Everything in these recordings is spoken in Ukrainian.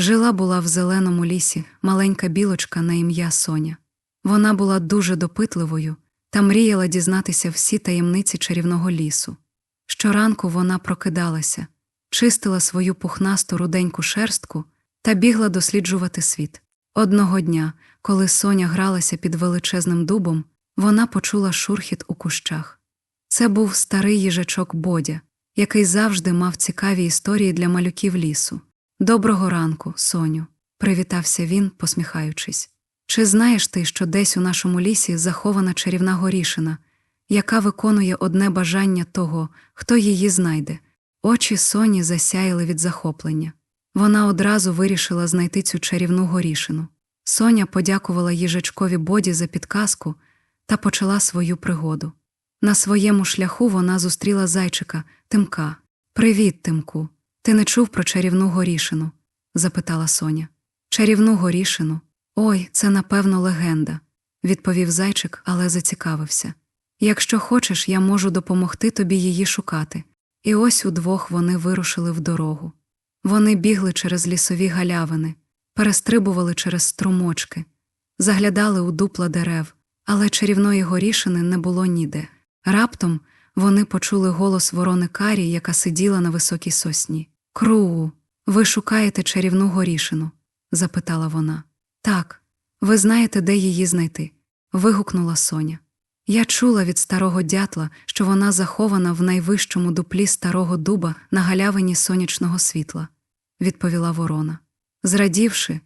Жила була в зеленому лісі маленька білочка на ім'я Соня. Вона була дуже допитливою та мріяла дізнатися всі таємниці чарівного лісу. Щоранку вона прокидалася, чистила свою пухнасту руденьку шерстку та бігла досліджувати світ. Одного дня, коли Соня гралася під величезним дубом, вона почула шурхіт у кущах. Це був старий їжачок Бодя, який завжди мав цікаві історії для малюків лісу. Доброго ранку, Соню, привітався він, посміхаючись. Чи знаєш ти, що десь у нашому лісі захована чарівна горішина, яка виконує одне бажання того, хто її знайде? Очі Соні засяяли від захоплення. Вона одразу вирішила знайти цю чарівну горішину. Соня подякувала їжачкові Боді за підказку та почала свою пригоду. На своєму шляху вона зустріла зайчика Тимка. Привіт, Тимку. Ти не чув про чарівну горішину? запитала Соня. Чарівну горішину? Ой, це напевно легенда, відповів зайчик, але зацікавився. Якщо хочеш, я можу допомогти тобі її шукати. І ось удвох вони вирушили в дорогу. Вони бігли через лісові галявини, перестрибували через струмочки, заглядали у дупла дерев, але чарівної горішини не було ніде. Раптом вони почули голос ворони Карі, яка сиділа на високій сосні. Круу, ви шукаєте чарівну горішину? запитала вона. Так, ви знаєте, де її знайти. вигукнула Соня. Я чула від старого дятла, що вона захована в найвищому дуплі старого дуба на галявині сонячного світла, відповіла ворона. Зрадівши,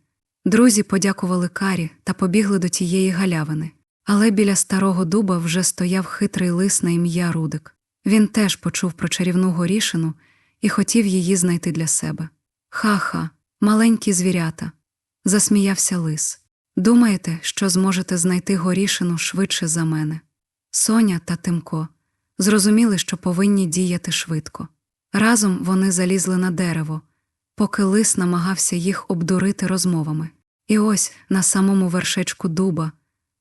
друзі подякували карі та побігли до тієї галявини. Але біля старого дуба вже стояв хитрий лис на ім'я Рудик. Він теж почув про чарівну горішину і хотів її знайти для себе. Ха-ха, маленькі звірята, засміявся лис. Думаєте, що зможете знайти горішину швидше за мене? Соня та Тимко зрозуміли, що повинні діяти швидко. Разом вони залізли на дерево, поки лис намагався їх обдурити розмовами. І ось на самому вершечку дуба,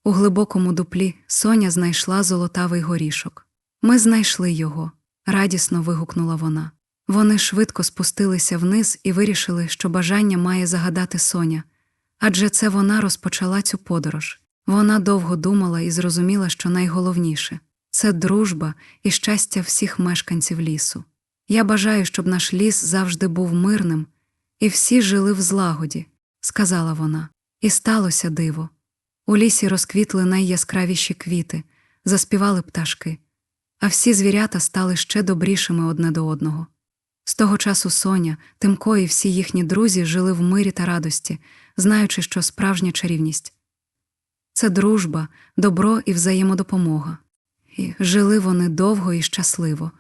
у глибокому дуплі, Соня знайшла золотавий горішок. Ми знайшли його, радісно вигукнула вона. Вони швидко спустилися вниз і вирішили, що бажання має загадати Соня, адже це вона розпочала цю подорож. Вона довго думала і зрозуміла, що найголовніше це дружба і щастя всіх мешканців лісу. Я бажаю, щоб наш ліс завжди був мирним, і всі жили в злагоді, сказала вона. І сталося диво. У лісі розквітли найяскравіші квіти, заспівали пташки, а всі звірята стали ще добрішими одне до одного. З того часу Соня, Тимко і всі їхні друзі жили в мирі та радості, знаючи, що справжня чарівність це дружба, добро і взаємодопомога. І жили вони довго і щасливо.